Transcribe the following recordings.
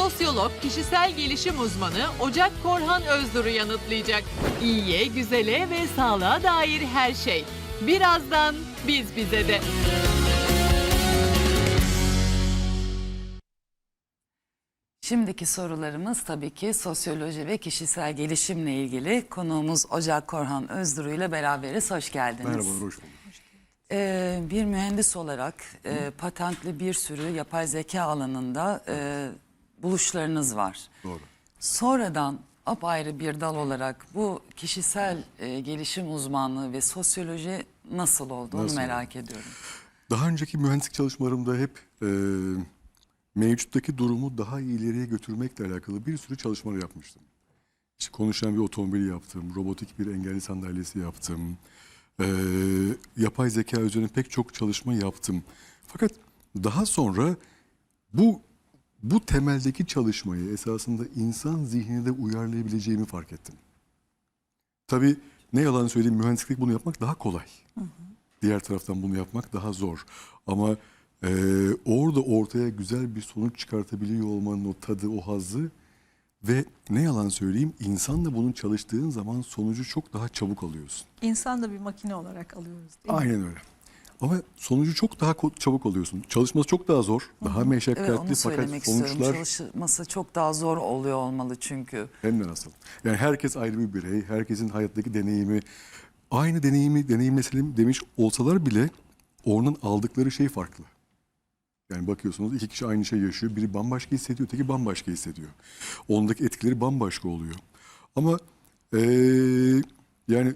Sosyolog, kişisel gelişim uzmanı Ocak Korhan Özdur'u yanıtlayacak. İyiye, güzele ve sağlığa dair her şey. Birazdan biz bize de. Şimdiki sorularımız tabii ki sosyoloji ve kişisel gelişimle ilgili. Konuğumuz Ocak Korhan Özduru ile beraberiz. Hoş geldiniz. Merhabalar, hoş bulduk. Ee, bir mühendis olarak e, patentli bir sürü yapay zeka alanında e, buluşlarınız var. Doğru. Sonradan apayrı bir dal olarak bu kişisel e, gelişim uzmanlığı ve sosyoloji nasıl oldu onu Nasıl merak ediyorum. Daha önceki mühendislik çalışmalarımda hep e, mevcuttaki durumu daha ileriye götürmekle alakalı bir sürü çalışmalar yapmıştım. İşte konuşan bir otomobil yaptım, robotik bir engelli sandalyesi yaptım, e, yapay zeka üzerine pek çok çalışma yaptım. Fakat daha sonra bu bu temeldeki çalışmayı esasında insan zihnine uyarlayabileceğimi fark ettim. Tabii ne yalan söyleyeyim mühendislik bunu yapmak daha kolay. Diğer taraftan bunu yapmak daha zor. Ama e, orada ortaya güzel bir sonuç çıkartabiliyor olmanın o tadı, o hazzı ve ne yalan söyleyeyim insanla bunun çalıştığın zaman sonucu çok daha çabuk alıyorsun. İnsan da bir makine olarak alıyoruz değil mi? Aynen öyle. Ama sonucu çok daha çabuk alıyorsun. Çalışması çok daha zor, daha meşakkatli Evet onu fakat söylemek istiyorum. sonuçlar Çalışması çok daha zor oluyor olmalı çünkü. Hem de nasıl? Yani herkes ayrı bir birey, herkesin hayattaki deneyimi, aynı deneyimi deneyimleselim demiş olsalar bile onun aldıkları şey farklı. Yani bakıyorsunuz iki kişi aynı şey yaşıyor. Biri bambaşka hissediyor, öteki bambaşka hissediyor. Ondaki etkileri bambaşka oluyor. Ama eee, yani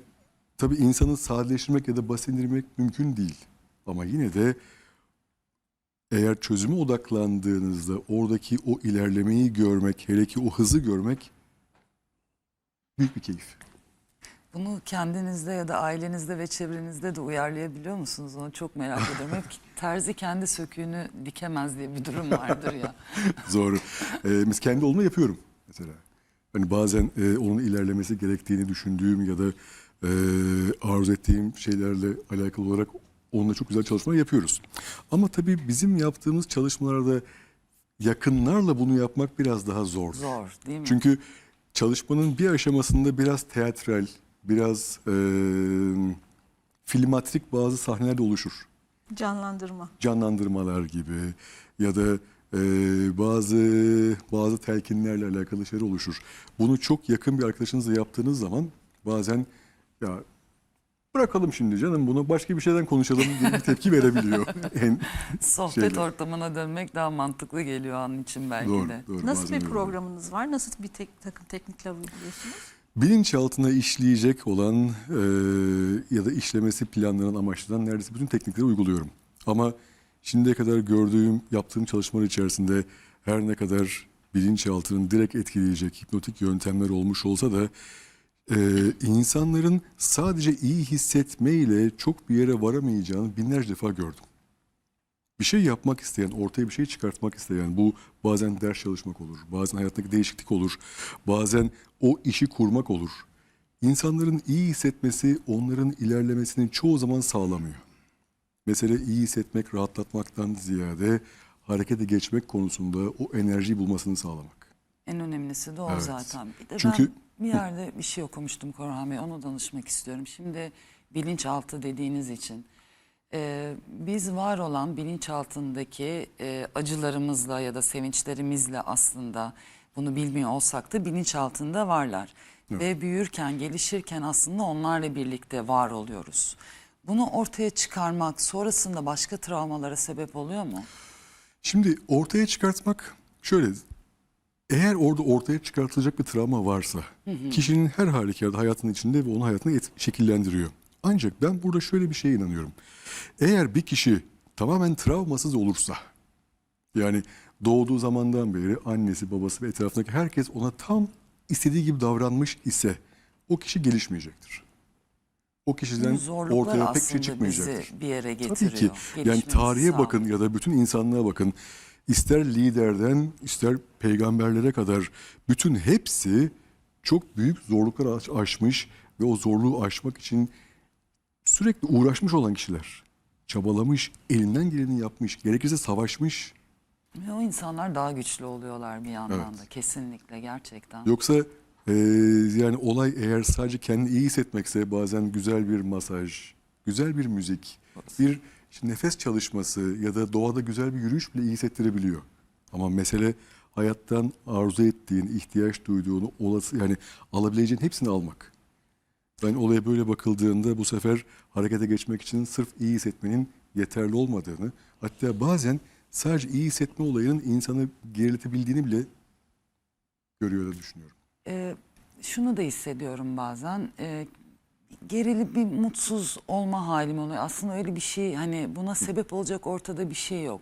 tabii insanı sadeleştirmek ya da basitleştirmek mümkün değil. Ama yine de eğer çözüme odaklandığınızda oradaki o ilerlemeyi görmek, hele ki o hızı görmek büyük bir keyif. Bunu kendinizde ya da ailenizde ve çevrenizde de uyarlayabiliyor musunuz? Onu çok merak ediyorum. Hep terzi kendi söküğünü dikemez diye bir durum vardır ya. Zor. Ee, mesela kendi olma yapıyorum mesela. Hani bazen e, onun ilerlemesi gerektiğini düşündüğüm ya da e, arzu ettiğim şeylerle alakalı olarak onunla çok güzel çalışmalar yapıyoruz. Ama tabii bizim yaptığımız çalışmalarda yakınlarla bunu yapmak biraz daha zor. Zor değil mi? Çünkü çalışmanın bir aşamasında biraz teatral, biraz e, filmatrik bazı sahneler de oluşur. Canlandırma. Canlandırmalar gibi ya da e, bazı bazı telkinlerle alakalı şeyler oluşur. Bunu çok yakın bir arkadaşınızla yaptığınız zaman bazen ya bırakalım şimdi canım bunu başka bir şeyden konuşalım diye bir tepki verebiliyor. en Sohbet şeyler. ortamına dönmek daha mantıklı geliyor an için belki doğru, de. doğru. Nasıl bir programınız var? Nasıl bir tek, takım teknikler uyguluyorsunuz? Bilinçaltına işleyecek olan e, ya da işlemesi planlanan amaçlanan neredeyse bütün teknikleri uyguluyorum. Ama şimdiye kadar gördüğüm, yaptığım çalışmalar içerisinde her ne kadar bilinçaltının direkt etkileyecek hipnotik yöntemler olmuş olsa da e, insanların sadece iyi hissetmeyle çok bir yere varamayacağını binlerce defa gördüm. Bir şey yapmak isteyen, ortaya bir şey çıkartmak isteyen, bu bazen ders çalışmak olur, bazen hayattaki değişiklik olur, bazen o işi kurmak olur. İnsanların iyi hissetmesi onların ilerlemesini çoğu zaman sağlamıyor. Mesele iyi hissetmek, rahatlatmaktan ziyade harekete geçmek konusunda o enerjiyi bulmasını sağlamak. En önemlisi de o Evet. zaten. Bir de Çünkü- ben bir yerde bir şey okumuştum Korhan Bey, onu danışmak istiyorum. Şimdi bilinçaltı dediğiniz için e, biz var olan bilinçaltındaki e, acılarımızla ya da sevinçlerimizle aslında bunu bilmiyor olsak da bilinçaltında varlar. Ve büyürken, gelişirken aslında onlarla birlikte var oluyoruz. Bunu ortaya çıkarmak sonrasında başka travmalara sebep oluyor mu? Şimdi ortaya çıkartmak şöyle. Eğer orada ortaya çıkartılacak bir travma varsa kişinin her halükarda hayatının içinde ve onun hayatını et- şekillendiriyor. Ancak ben burada şöyle bir şeye inanıyorum. Eğer bir kişi tamamen travmasız olursa yani doğduğu zamandan beri annesi, babası ve etrafındaki herkes ona tam istediği gibi davranmış ise o kişi gelişmeyecektir. O kişiden ortaya pek şey çıkmayacaktır. bir yere Tabii getiriyor. ki. Yani tarihe bakın ya da bütün insanlığa bakın. İster liderden ister peygamberlere kadar bütün hepsi çok büyük zorluklar aş- aşmış ve o zorluğu aşmak için sürekli uğraşmış olan kişiler. Çabalamış, elinden geleni yapmış, gerekirse savaşmış. Ve o insanlar daha güçlü oluyorlar bir yandan Evet. da kesinlikle gerçekten. Yoksa e, yani olay eğer sadece kendini iyi hissetmekse bazen güzel bir masaj, güzel bir müzik, bir işte nefes çalışması ya da doğada güzel bir yürüyüş bile iyi hissettirebiliyor. Ama mesele hayattan arzu ettiğin, ihtiyaç duyduğunu, olası yani alabileceğin hepsini almak. Ben olaya böyle bakıldığında bu sefer harekete geçmek için sırf iyi hissetmenin yeterli olmadığını, hatta bazen sadece iyi hissetme olayının insanı geriletebildiğini bile görüyor da düşünüyorum. Ee, şunu da hissediyorum bazen. E, gerilip bir mutsuz olma halim oluyor. Aslında öyle bir şey hani buna sebep olacak ortada bir şey yok.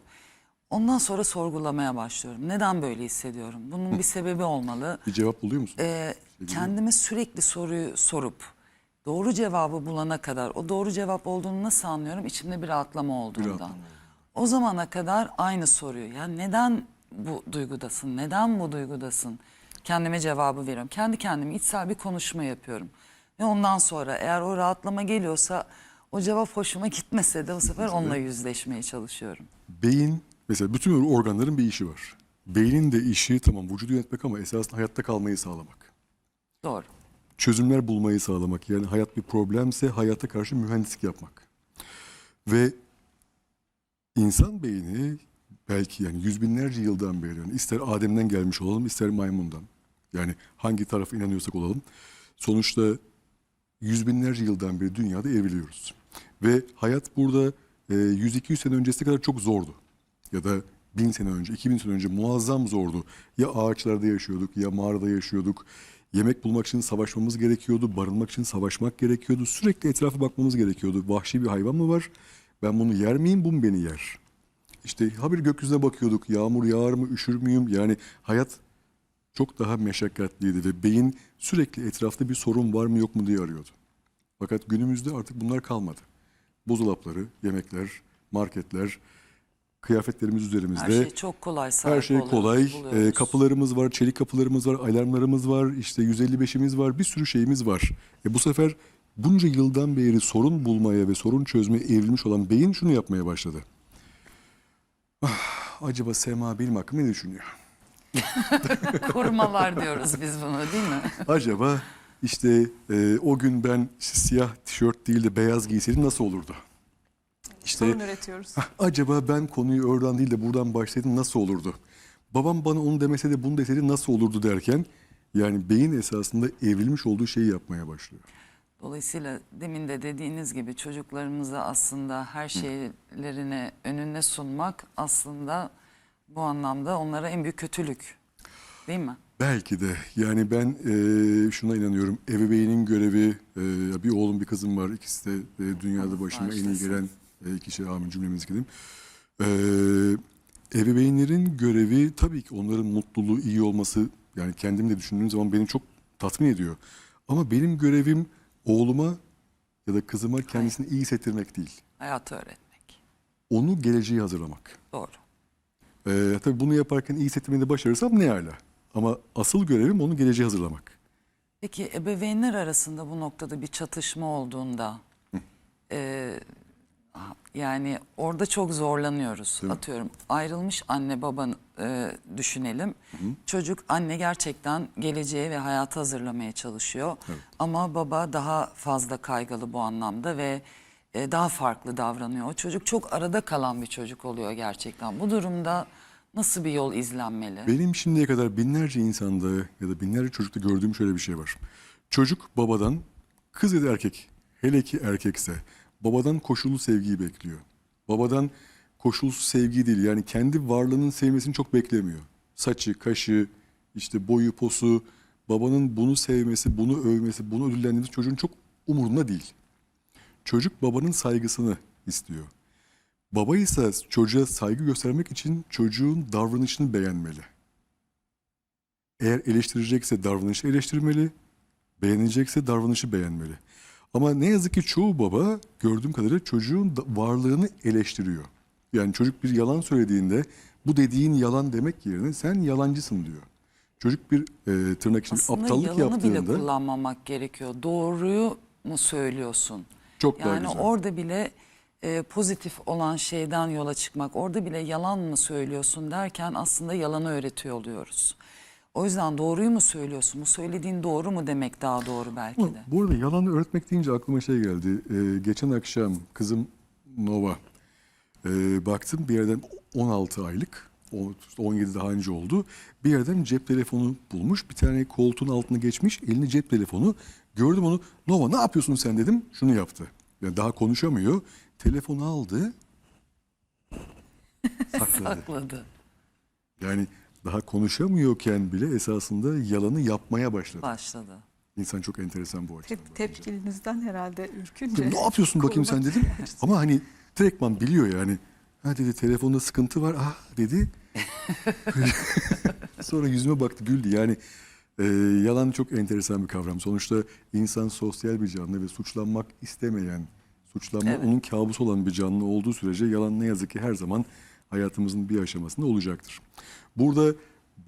Ondan sonra sorgulamaya başlıyorum. Neden böyle hissediyorum? Bunun bir sebebi olmalı. Bir cevap buluyor musun? Ee, kendime sürekli soruyu sorup doğru cevabı bulana kadar o doğru cevap olduğunu nasıl anlıyorum? İçimde bir rahatlama olduğundan. rahatlama. O zamana kadar aynı soruyu. Ya neden bu duygudasın? Neden bu duygudasın? Kendime cevabı veriyorum. Kendi kendime içsel bir konuşma yapıyorum. Ve ondan sonra eğer o rahatlama geliyorsa o cevap hoşuma gitmese de o sefer onunla yüzleşmeye çalışıyorum. Beyin mesela bütün organların bir işi var. Beynin de işi tamam vücudu yönetmek ama esasında hayatta kalmayı sağlamak. Doğru. Çözümler bulmayı sağlamak. Yani hayat bir problemse hayata karşı mühendislik yapmak. Ve insan beyni belki yani yüz binlerce yıldan beri yani ister Adem'den gelmiş olalım ister maymundan. Yani hangi tarafa inanıyorsak olalım. Sonuçta yüz binlerce yıldan beri dünyada evriliyoruz. Ve hayat burada e, 100-200 sene öncesine kadar çok zordu. Ya da bin sene önce, 2000 sene önce muazzam zordu. Ya ağaçlarda yaşıyorduk ya mağarada yaşıyorduk. Yemek bulmak için savaşmamız gerekiyordu, barınmak için savaşmak gerekiyordu. Sürekli etrafa bakmamız gerekiyordu. Vahşi bir hayvan mı var? Ben bunu yer miyim, bu mu beni yer? İşte habire gökyüzüne bakıyorduk. Yağmur yağar mı, üşür müyüm? Yani hayat çok daha meşakkatliydi ve beyin sürekli etrafta bir sorun var mı yok mu diye arıyordu. Fakat günümüzde artık bunlar kalmadı. Buzdolapları, yemekler, marketler, kıyafetlerimiz üzerimizde. Her şey çok kolay. Her şey kolay. buluyoruz. Ee, kapılarımız var, çelik kapılarımız var, alarmlarımız var, işte 155'imiz var, bir sürü şeyimiz var. E bu sefer bunca yıldan beri sorun bulmaya ve sorun çözmeye evrilmiş olan beyin şunu yapmaya başladı. Ah, acaba Sema hakkımda ne düşünüyor? Korumalar diyoruz biz bunu değil mi? Acaba işte e, o gün ben işte siyah tişört değil de beyaz giyseydim nasıl olurdu? İşte Sorun üretiyoruz. acaba ben konuyu oradan değil de buradan başlasaydım nasıl olurdu? Babam bana onu demeseydi bunu deseydi nasıl olurdu derken yani beyin esasında evrilmiş olduğu şeyi yapmaya başlıyor. Dolayısıyla demin de dediğiniz gibi çocuklarımıza aslında her şeylerini önüne sunmak aslında bu anlamda onlara en büyük kötülük. Değil mi? Belki de yani ben e, şuna inanıyorum ebeveynin görevi e, bir oğlum bir kızım var ikisi de e, dünyada başıma en iyi gelen e, iki şey amin cümlemizi gidelim. E, ebeveynlerin görevi tabii ki onların mutluluğu iyi olması yani kendim de düşündüğüm zaman beni çok tatmin ediyor. Ama benim görevim oğluma ya da kızıma kendisini iyi hissettirmek değil. Hayatı öğretmek. Onu geleceğe hazırlamak. Doğru. Ee, tabii bunu yaparken iyi hissettirmeyi de başarırsam ne hala. Ama asıl görevim onu geleceğe hazırlamak. Peki ebeveynler arasında bu noktada bir çatışma olduğunda e, yani orada çok zorlanıyoruz. Değil mi? Atıyorum ayrılmış anne babanı e, düşünelim. Çocuk anne gerçekten geleceğe ve hayata hazırlamaya çalışıyor. Ama baba daha fazla kaygılı bu anlamda ve e, daha farklı davranıyor. O çocuk çok arada kalan bir çocuk oluyor gerçekten. Bu durumda nasıl bir yol izlenmeli? Benim şimdiye kadar binlerce insanda ya da binlerce çocukta gördüğüm şöyle bir şey var. Çocuk babadan, kız ya da erkek, hele ki erkekse babadan koşullu sevgiyi bekliyor. Babadan koşulsuz sevgi değil yani kendi varlığının sevmesini çok beklemiyor. Saçı, kaşı, işte boyu, posu, babanın bunu sevmesi, bunu övmesi, bunu ödüllendirmesi çocuğun çok umurunda değil. Çocuk babanın saygısını istiyor. Baba ise çocuğa saygı göstermek için çocuğun davranışını beğenmeli. Eğer eleştirecekse davranışı eleştirmeli, beğenecekse davranışı beğenmeli. Ama ne yazık ki çoğu baba gördüğüm kadarıyla çocuğun varlığını eleştiriyor. Yani çocuk bir yalan söylediğinde bu dediğin yalan demek yerine sen yalancısın diyor. Çocuk bir e, tırnak içinde Aslında aptallık yalanı bile yaptığında kullanmamak gerekiyor. Doğruyu mu söylüyorsun? çok daha Yani güzel. orada bile e, pozitif olan şeyden yola çıkmak. Orada bile yalan mı söylüyorsun derken aslında yalanı öğretiyor oluyoruz. O yüzden doğruyu mu söylüyorsun? Bu söylediğin doğru mu demek daha doğru belki de. Bu arada yalanı öğretmek deyince aklıma şey geldi. Ee, geçen akşam kızım Nova ee, baktım bir yerden 16 aylık o- 17 daha önce oldu. Bir yerden cep telefonu bulmuş. Bir tane koltuğun altına geçmiş. Elini cep telefonu. Gördüm onu. Nova ne yapıyorsun sen dedim. Şunu yaptı. Yani daha konuşamıyor. Telefonu aldı. Sakladı. Sakladı. Yani daha konuşamıyorken bile esasında yalanı yapmaya başladı. Başladı. İnsan çok enteresan bu açıdan. Tep, tepkilinizden herhalde ürkünce. Ne yapıyorsun bakayım sen dedim. Ama hani direktman biliyor yani. Ha dedi telefonda sıkıntı var. Ah dedi. Sonra yüzüme baktı güldü. Yani e, yalan çok enteresan bir kavram. Sonuçta insan sosyal bir canlı ve suçlanmak istemeyen, suçlanma Evet. onun kabusu olan bir canlı olduğu sürece yalan ne yazık ki her zaman hayatımızın bir aşamasında olacaktır. Burada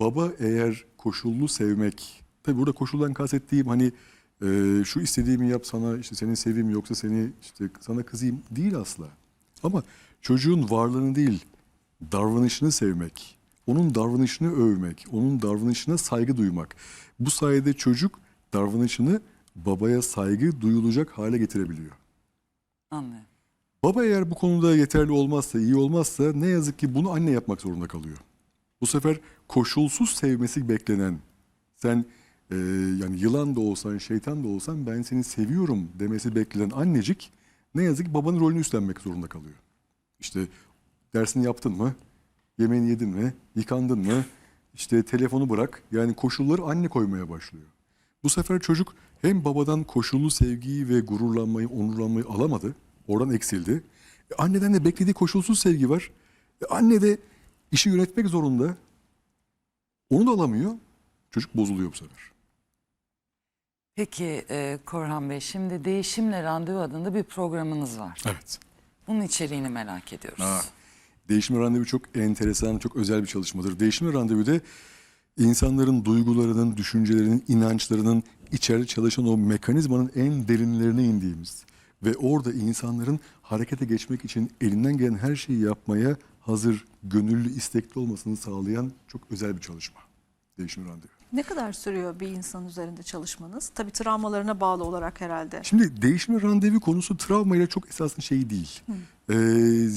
baba eğer koşullu sevmek, tabi burada koşuldan kastettiğim hani e, şu istediğimi yap sana işte seni seveyim yoksa seni işte sana kızayım değil asla. Ama çocuğun varlığını değil davranışını sevmek, onun davranışını övmek, onun davranışına saygı duymak. Bu sayede çocuk davranışını babaya saygı duyulacak hale getirebiliyor. Anlıyorum. Baba eğer bu konuda yeterli olmazsa, iyi olmazsa ne yazık ki bunu anne yapmak zorunda kalıyor. Bu sefer koşulsuz sevmesi beklenen, sen e, yani yılan da olsan, şeytan da olsan ben seni seviyorum demesi beklenen annecik ne yazık ki babanın rolünü üstlenmek zorunda kalıyor. İşte dersini yaptın mı? Yemeğini yedin mi? Yıkandın mı? İşte telefonu bırak. Yani koşulları anne koymaya başlıyor. Bu sefer çocuk hem babadan koşullu sevgiyi ve gururlanmayı, onurlanmayı alamadı. Oradan eksildi. E, anneden de beklediği koşulsuz sevgi var. E, anne de işi yönetmek zorunda. Onu da alamıyor. Çocuk bozuluyor bu sefer. Peki e, Korhan Bey şimdi Değişimle Randevu adında bir programınız var. Evet. Bunun içeriğini merak ediyoruz. Ha. Değişim randevu çok enteresan, çok özel bir çalışmadır. Değişim randevuda insanların duygularının, düşüncelerinin, inançlarının içeride çalışan o mekanizmanın en derinlerine indiğimiz ve orada insanların harekete geçmek için elinden gelen her şeyi yapmaya hazır, gönüllü, istekli olmasını sağlayan çok özel bir çalışma. Değişim randevu. Ne kadar sürüyor bir insan üzerinde çalışmanız? Tabii travmalarına bağlı olarak herhalde. Şimdi değişimle randevu konusu travmayla çok esaslı şey değil. Ee,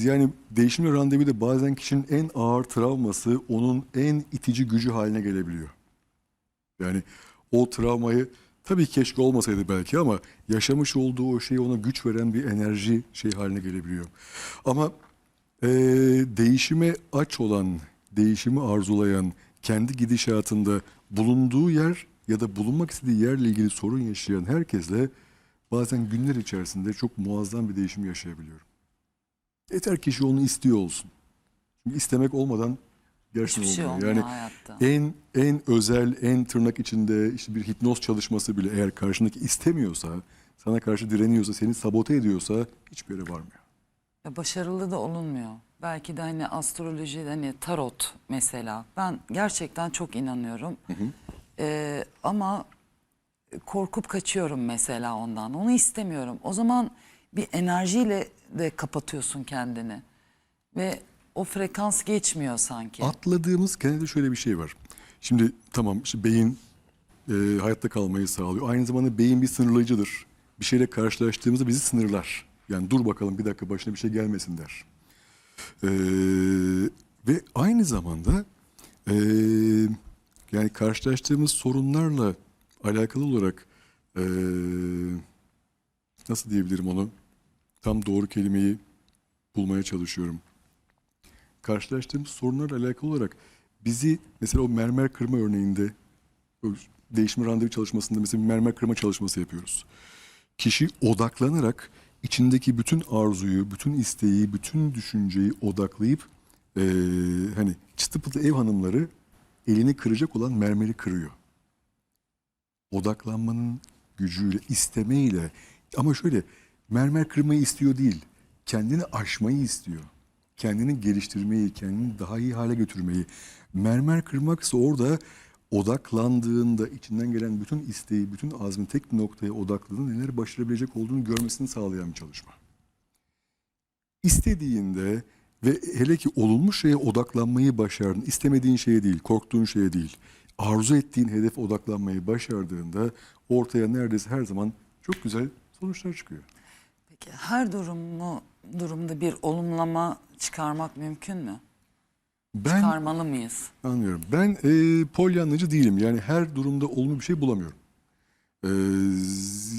yani değişimle randevu da bazen kişinin en ağır travması onun en itici gücü haline gelebiliyor. Yani o travmayı tabii keşke olmasaydı belki ama yaşamış olduğu o şey ona güç veren bir enerji şey haline gelebiliyor. Ama ee, değişime aç olan, değişimi arzulayan, kendi gidişatında bulunduğu yer ya da bulunmak istediği yerle ilgili sorun yaşayan herkesle bazen günler içerisinde çok muazzam bir değişim yaşayabiliyorum. Yeter kişi onu istiyor olsun. Çünkü istemek olmadan gerçekten Hiçbir şey olmuyor. Yani hayatta. en en özel, en tırnak içinde işte bir hipnoz çalışması bile eğer karşındaki istemiyorsa, sana karşı direniyorsa, seni sabote ediyorsa hiçbir yere varmıyor. Ya Başarılı da olunmuyor. Belki de hani astroloji hani tarot mesela. Ben gerçekten çok inanıyorum. Ee, ama korkup kaçıyorum mesela ondan. Onu istemiyorum. O zaman bir enerjiyle de kapatıyorsun kendini. Ve o frekans geçmiyor sanki. Atladığımız genelde şöyle bir şey var. Şimdi tamam işte beyin e, hayatta kalmayı sağlıyor. Aynı zamanda beyin bir sınırlayıcıdır. Bir şeyle karşılaştığımızda bizi sınırlar. Yani dur bakalım bir dakika başına bir şey gelmesin der. E, ve aynı zamanda e, yani karşılaştığımız sorunlarla alakalı olarak e, nasıl diyebilirim onu? Tam doğru kelimeyi bulmaya çalışıyorum karşılaştığımız sorunlarla alakalı olarak bizi mesela o mermer kırma örneğinde o değişim randevu çalışmasında mesela mermer kırma çalışması yapıyoruz. Kişi odaklanarak içindeki bütün arzuyu, bütün isteği, bütün düşünceyi odaklayıp eee, hani çıtı pıtı ev hanımları elini kıracak olan mermeri kırıyor. Odaklanmanın gücüyle, istemeyle ama şöyle mermer kırmayı istiyor değil, kendini aşmayı istiyor kendini geliştirmeyi, kendini daha iyi hale götürmeyi. Mermer kırmaksa orada odaklandığında içinden gelen bütün isteği, bütün azmi tek bir noktaya odakladığında neler başarabilecek olduğunu görmesini sağlayan bir çalışma. istediğinde ve hele ki olumlu şeye odaklanmayı başardın, istemediğin şeye değil, korktuğun şeye değil, arzu ettiğin hedefe odaklanmayı başardığında ortaya neredeyse her zaman çok güzel sonuçlar çıkıyor. Peki her durumu durumda bir olumlama çıkarmak mümkün mü? Ben Çıkarmalı mıyız? anlıyorum. Ben e, polyanlıcı değilim. Yani her durumda olumlu bir şey bulamıyorum. E,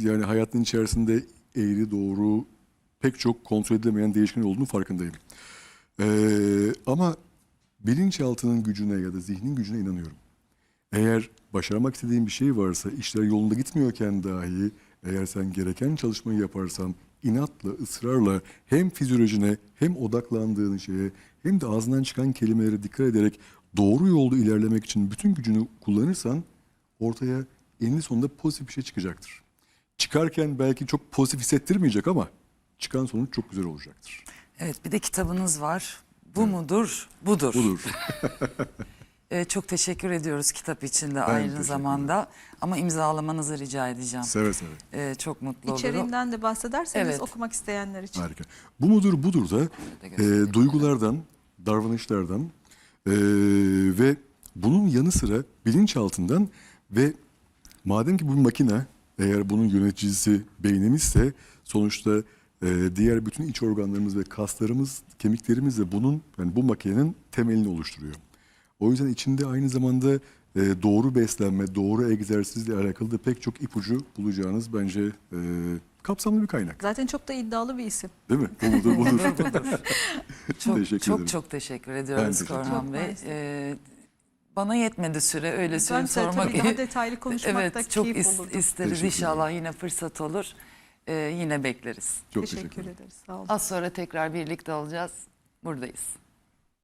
yani hayatın içerisinde eğri doğru pek çok kontrol edilemeyen değişken olduğunu farkındayım. E, ama bilinçaltının gücüne ya da zihnin gücüne inanıyorum. Eğer başarmak istediğin bir şey varsa, işler yolunda gitmiyorken dahi eğer sen gereken çalışmayı yaparsan inatla, ısrarla hem fizyolojine hem odaklandığın şeye hem de ağzından çıkan kelimelere dikkat ederek doğru yolda ilerlemek için bütün gücünü kullanırsan ortaya eninde sonunda pozitif bir şey çıkacaktır. Çıkarken belki çok pozitif hissettirmeyecek ama çıkan sonuç çok güzel olacaktır. Evet bir de kitabınız var. Bu mudur? Budur. Budur. Ee, çok teşekkür ediyoruz kitap için de teşekkür aynı ederim. zamanda. Ama imzalamanızı rica edeceğim. seve seve. Ee, çok mutlu olurum. İçeriğinden de bahsederseniz Evet. okumak isteyenler için. Harika. Bu mudur budur da e, duygulardan, davranışlardan e, ve bunun yanı sıra bilinçaltından ve madem ki bu bir makine eğer bunun yöneticisi beynimizse sonuçta e, diğer bütün iç organlarımız ve kaslarımız, kemiklerimiz de bunun yani bu makinenin temelini oluşturuyor. O yüzden içinde aynı zamanda e, doğru beslenme, doğru egzersizle alakalı da pek çok ipucu bulacağınız bence e, kapsamlı bir kaynak. Zaten çok da iddialı bir isim. Değil mi? Bu mudur budur. Çok Teşekkür çok ederim. çok teşekkür ediyoruz Korhan ederim. Bey. Ee, bana yetmedi süre öyle Ben söyleyeyim sormak. tabii daha detaylı konuşmak da evet çok keyif is- olurdu. isteriz inşallah yine fırsat olur. Ee, yine bekleriz. Çok teşekkür, teşekkür ederiz. Sağ olun. Az sonra tekrar birlikte olacağız. Buradayız.